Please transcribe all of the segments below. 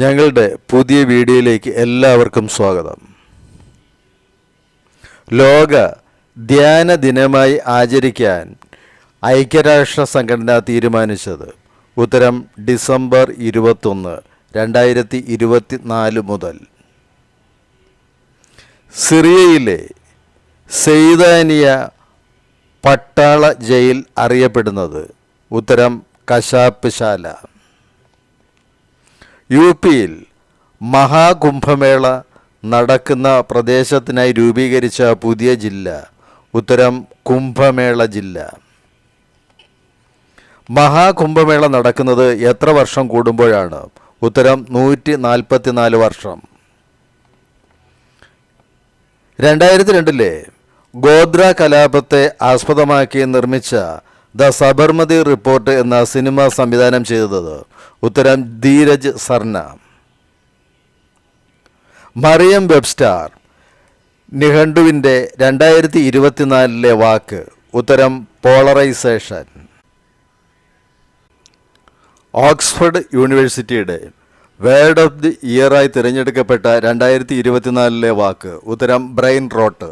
ഞങ്ങളുടെ പുതിയ വീഡിയോയിലേക്ക് എല്ലാവർക്കും സ്വാഗതം. ലോക ധ്യാന ദിനമായി ആചരിക്കാൻ ഐക്യരാഷ്ട്ര സംഘടന തീരുമാനിച്ചത് ഉത്തരം ഡിസംബർ ഇരുപത്തൊന്ന് രണ്ടായിരത്തി ഇരുപത്തി നാല് മുതൽ. സിറിയയിലെ സെയ്താനിയ പട്ടാള ജയിൽ അറിയപ്പെടുന്നത് ഉത്തരം കശാപ്പ് ശാല. യു പിയിൽ മഹാകുംഭമേള നടക്കുന്ന പ്രദേശത്തിനായി രൂപീകരിച്ച പുതിയ ജില്ല ഉത്തരം കുംഭമേള ജില്ല. മഹാകുംഭമേള നടക്കുന്നത് എത്ര വർഷം കൂടുമ്പോഴാണ്? ഉത്തരം നൂറ്റി നാൽപ്പത്തിനാല് വർഷം. രണ്ടായിരത്തി രണ്ടിലെ ഗോദ്ര കലാപത്തെ ആസ്പദമാക്കി നിർമ്മിച്ച ദ സബർമതി റിപ്പോർട്ട് എന്ന സിനിമ സംവിധാനം ചെയ്തത് ഉത്തരം ധീരജ് സർണ. മറിയം വെബ്സ്റ്റാർ നിഘണ്ടുവിന്റെ രണ്ടായിരത്തി ഇരുപത്തിനാലിലെ വാക്ക്. ഉത്തരം പോളറൈസേഷൻ. ഓക്സ്ഫോർഡ് യൂണിവേഴ്സിറ്റിയുടെ വേർഡ് ഓഫ് ദി ഇയറായി തിരഞ്ഞെടുക്കപ്പെട്ട രണ്ടായിരത്തി ഇരുപത്തിനാലിലെ വാക്ക്. ഉത്തരം ബ്രെയിൻ റോട്ട്.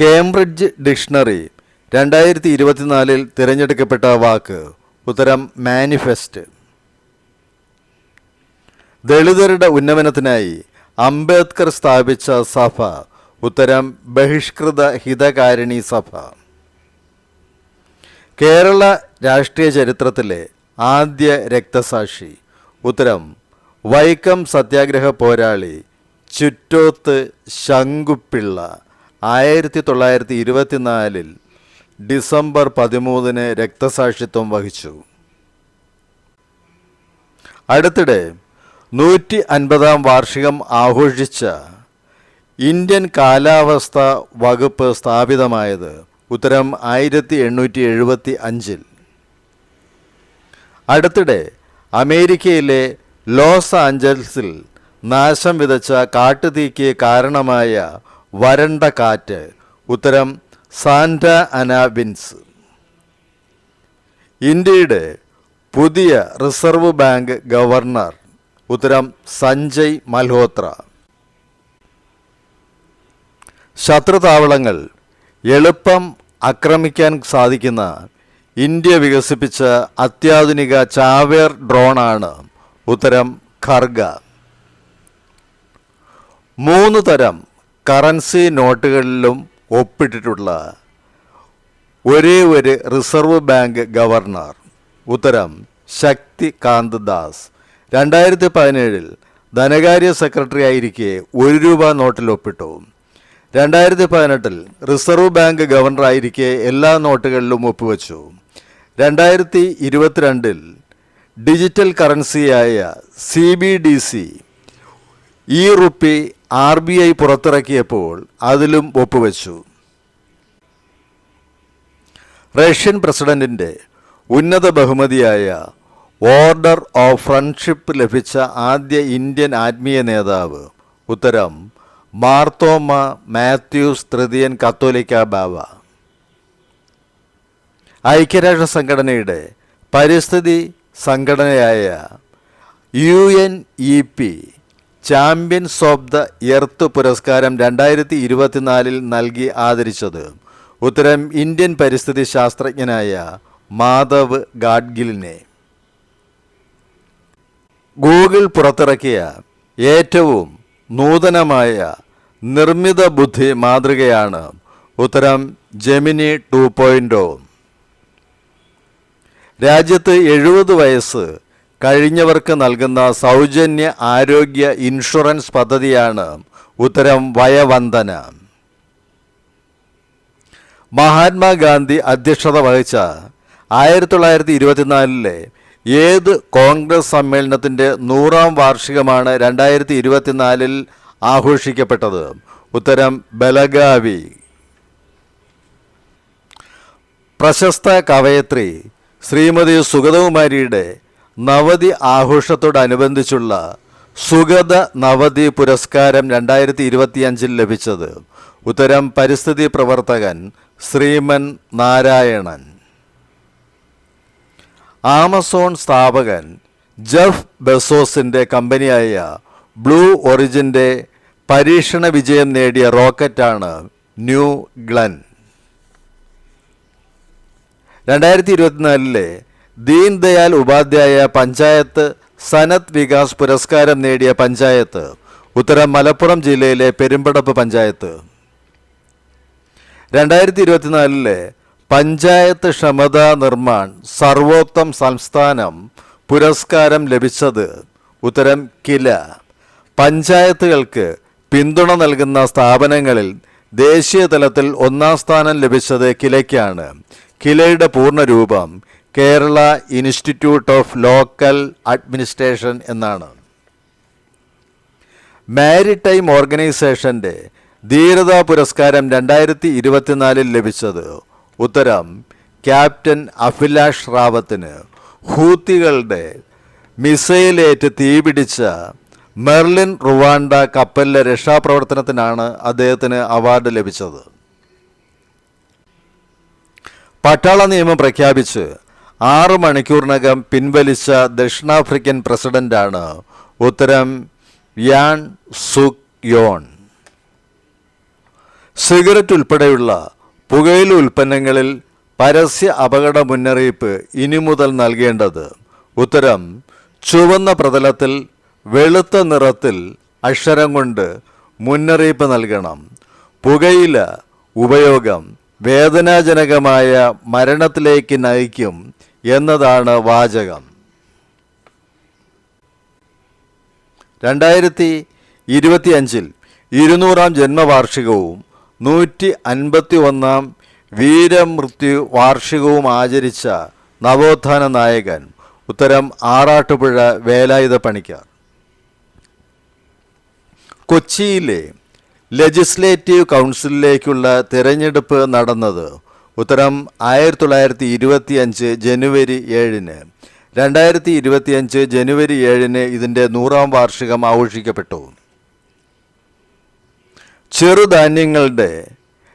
കേംബ്രിഡ്ജ് ഡിക്ഷണറി രണ്ടായിരത്തി ഇരുപത്തിനാലിൽ തിരഞ്ഞെടുക്കപ്പെട്ട വാക്ക്. ഉത്തരം മാനിഫെസ്റ്റ്. ദളിതരുടെ ഉന്നമനത്തിനായി അംബേദ്കർ സ്ഥാപിച്ച സഭ. ഉത്തരം ബഹിഷ്കൃത ഹിതകാരിണി സഭ. കേരള രാഷ്ട്രീയ ചരിത്രത്തിലെ ആദ്യ രക്തസാക്ഷി. ഉത്തരം വൈക്കം സത്യാഗ്രഹ പോരാളി ചുറ്റോത്ത് ശങ്കുപ്പിള്ള ആയിരത്തി തൊള്ളായിരത്തി ഇരുപത്തിനാലിൽ ഡിസംബർ പതിമൂന്നിന് രക്തസാക്ഷിത്വം വഹിച്ചു. അടുത്തിടെ നൂറ്റി അൻപതാം വാർഷികം ആഘോഷിച്ച ഇന്ത്യൻ കാലാവസ്ഥ വകുപ്പ് സ്ഥാപിതമായത് ഉത്തരം ആയിരത്തി എണ്ണൂറ്റി എഴുപത്തി അഞ്ചിൽ അടുത്തിടെ അമേരിക്കയിലെ ലോസ് ആഞ്ചൽസിൽ നാശം വിതച്ച കാട്ടുതീക്ക് കാരണമായ വരണ്ട കാറ്റ് ഉത്തരം സാന്റ അനാബിൻസ് ഇന്ത്യയുടെ പുതിയ റിസർവ് ബാങ്ക് ഗവർണർ ഉത്തരം സഞ്ജയ് മൽഹോത്ര. ശത്രുതാവളങ്ങൾ എളുപ്പം ആക്രമിക്കാൻ സാധിക്കുന്ന ഇന്ത്യ വികസിപ്പിച്ച അത്യാധുനിക ചാവേർ ഡ്രോണാണ് ഉത്തരം ഖർഗ. മൂന്ന് തരം കറൻസി നോട്ടുകളിലും ഒപ്പിട്ടിട്ടുള്ള ഒരേ ഒരു റിസർവ് ബാങ്ക് ഗവർണർ. ഉത്തരം ശക്തി കാന്ത് ദാസ്. രണ്ടായിരത്തി പതിനേഴിൽ ധനകാര്യ സെക്രട്ടറി ആയിരിക്കെ ഒരു രൂപ നോട്ടിൽ ഒപ്പിട്ടു. രണ്ടായിരത്തി പതിനെട്ടിൽ റിസർവ് ബാങ്ക് ഗവർണർ ഗവർണറായിരിക്കെ എല്ലാ നോട്ടുകളിലും ഒപ്പുവെച്ചു. രണ്ടായിരത്തി ഇരുപത്തിരണ്ടിൽ digital കറൻസിയായ C B D C e rupee R B I പുറത്തിറക്കിയപ്പോൾ അതിലും ഒപ്പുവെച്ചു. റഷ്യൻ പ്രസിഡന്റിന്റെ ഉന്നത ബഹുമതിയായ ഓർഡർ ഓഫ് ഫ്രണ്ട്ഷിപ്പ് ലഭിച്ച ആദ്യ ഇന്ത്യൻ ആത്മീയ നേതാവ് ഉത്തരം മാർത്തോമ മാത്യൂസ് തൃതീയൻ കത്തോലിക്ക ബാവ. ഐക്യരാഷ്ട്ര സംഘടനയുടെ പരിസ്ഥിതി സംഘടനയായ U N E P champions of the earth പുരസ്കാരം രണ്ടായിരത്തി ഇരുപത്തിനാലിൽ നൽകി ആദരിച്ചത് ഉത്തരം ഇന്ത്യൻ പരിസ്ഥിതി ശാസ്ത്രജ്ഞനായ മാധവ് ഗാഡ്ഗിലിനെ. ഗൂഗിൾ പുറത്തിറക്കിയ ഏറ്റവും നൂതനമായ നിർമ്മിത ബുദ്ധി മാതൃകയാണ് ഉത്തരം ജെമിനി ടു പോയിന്റ്. രാജ്യത്ത് എഴുപത് വയസ്സ് കഴിഞ്ഞവർക്ക് നൽകുന്ന സൗജന്യ ആരോഗ്യ ഇൻഷുറൻസ് പദ്ധതിയാണ് ഉത്തരം വയവന്ദന. മഹാത്മാഗാന്ധി അധ്യക്ഷത വഹിച്ച ആയിരത്തി തൊള്ളായിരത്തി ഇരുപത്തിനാലിലെ ഏത് കോൺഗ്രസ് സമ്മേളനത്തിന്റെ നൂറാം വാർഷികമാണ് രണ്ടായിരത്തി ഇരുപത്തിനാലിൽ ആഘോഷിക്കപ്പെട്ടത്? ഉത്തരം ബലഗാവി. പ്രശസ്ത കവയത്രി ശ്രീമതി സുഗതകുമാരിയുടെ നവതി ആഘോഷത്തോടനുബന്ധിച്ചുള്ള സുഗത നവതി പുരസ്കാരം രണ്ടായിരത്തി ഇരുപത്തിയഞ്ചിൽ ലഭിച്ചത് ഉത്തരം പരിസ്ഥിതി പ്രവർത്തകൻ ശ്രീമൻ നാരായണൻ. ആമസോൺ സ്ഥാപകൻ ജെഫ് ബെസോസിന്റെ കമ്പനിയായ ബ്ലൂ ഒറിജിന്റെ പരീക്ഷണ വിജയം നേടിയ റോക്കറ്റാണ് ന്യൂ ഗ്ലൻ. രണ്ടായിരത്തി ഇരുപത്തിനാലിലെ ദീൻ ദയാൽ ഉപാധ്യായ പഞ്ചായത്ത് സനത് വികാസ് പുരസ്കാരം നേടിയ പഞ്ചായത്ത് ഉത്തരം മലപ്പുറം ജില്ലയിലെ പെരുമ്പടപ്പ് പഞ്ചായത്ത്. രണ്ടായിരത്തി ഇരുപത്തിനാലിലെ പഞ്ചായത്ത് ക്ഷമതാ നിർമ്മാൺ സർവോത്തം സംസ്ഥാനം പുരസ്കാരം ലഭിച്ചത് ഉത്തരം കില. പഞ്ചായത്തുകൾക്ക് പിന്തുണ നൽകുന്ന സ്ഥാപനങ്ങളിൽ ദേശീയ തലത്തിൽ ഒന്നാം സ്ഥാനം ലഭിച്ചത് കിലയ്ക്കാണ്. കിലയുടെ പൂർണരൂപം Kerala institute of local administration എന്നാണ്. മാരിടൈം ഓർഗനൈസേഷന്റെ ധീരത പുരസ്കാരം രണ്ടായിരത്തി ഇരുപത്തിനാലിൽ ലഭിച്ചത് ഉത്തരം ക്യാപ്റ്റൻ അഭിലാഷ് റാവത്തിന്. ഹൂത്തികളുടെ മിസൈലേറ്റ് തീപിടിച്ച മെർലിൻ റുവാണ്ട കപ്പലിലെ രക്ഷാപ്രവർത്തനത്തിനാണ് അദ്ദേഹത്തിന് അവാർഡ് ലഭിച്ചത്. പട്ടാള നിയമം പ്രഖ്യാപിച്ച് ആറ് മണിക്കൂറിനകം പിൻവലിച്ച ദക്ഷിണാഫ്രിക്കൻ പ്രസിഡന്റാണ് ഉത്തരം യാൻ സുക് യോൺ. സിഗരറ്റ് ഉൾപ്പെടെയുള്ള പുകയില ഉൽപ്പന്നങ്ങളിൽ പരസ്യ അപകട മുന്നറിയിപ്പ് ഇനി മുതൽ നൽകേണ്ടത് ഉത്തരം ചുവന്ന പ്രതലത്തിൽ വെളുത്ത നിറത്തിൽ അക്ഷരം കൊണ്ട് മുന്നറിയിപ്പ് നൽകണം. പുകയില ഉപയോഗം വേദനാജനകമായ മരണത്തിലേക്ക് നയിക്കും എന്നതാണ് വാചകം. രണ്ടായിരത്തി ഇരുപത്തി അഞ്ചിൽ ഇരുന്നൂറാം ജന്മവാർഷികവും നൂറ്റി അൻപത്തി ഒന്നാം വീരമൃത്യു വാർഷികവും ആചരിച്ച നവോത്ഥാന നായകൻ ഉത്തരം ആറാട്ടുപുഴ വേലായുധ പണിക്കർ. കൊച്ചിയിലെ ലെജിസ്ലേറ്റീവ് കൗൺസിലിലേക്കുള്ള തിരഞ്ഞെടുപ്പ് നടന്നത് ഉത്തരം ആയിരത്തി തൊള്ളായിരത്തി ഇരുപത്തി അഞ്ച് ജനുവരി ഏഴിന്. രണ്ടായിരത്തി ഇരുപത്തിയഞ്ച് ജനുവരി ഏഴിന് ഇതിന്റെ നൂറാം വാർഷികം ആഘോഷിക്കപ്പെട്ടു. ചെറുധാന്യങ്ങളുടെ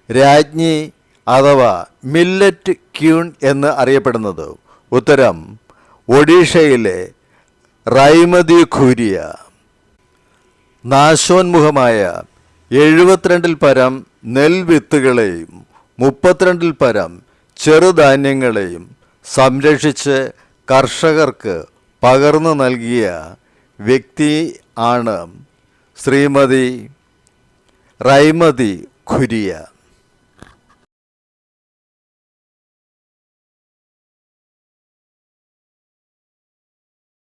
രാജ്ഞി അഥവാ മില്ലറ്റ് ക്യൂൺ എന്ന് അറിയപ്പെടുന്നത്. ഉത്തരം ഒഡീഷയിലെ റൈമതി ഖൂരിയ നാശോന്മുഖമായ എഴുപത്തിരണ്ടിൽ പരം നെൽവിത്തുകളെയും മുപ്പത്തിരണ്ടിൽ പരം ചെറുധാന്യങ്ങളെയും സംരക്ഷിച്ച് കർഷകർക്ക് പകർന്നു നൽകിയ വ്യക്തി ആണ് ശ്രീമതി റൈമതി ഖുരിയ.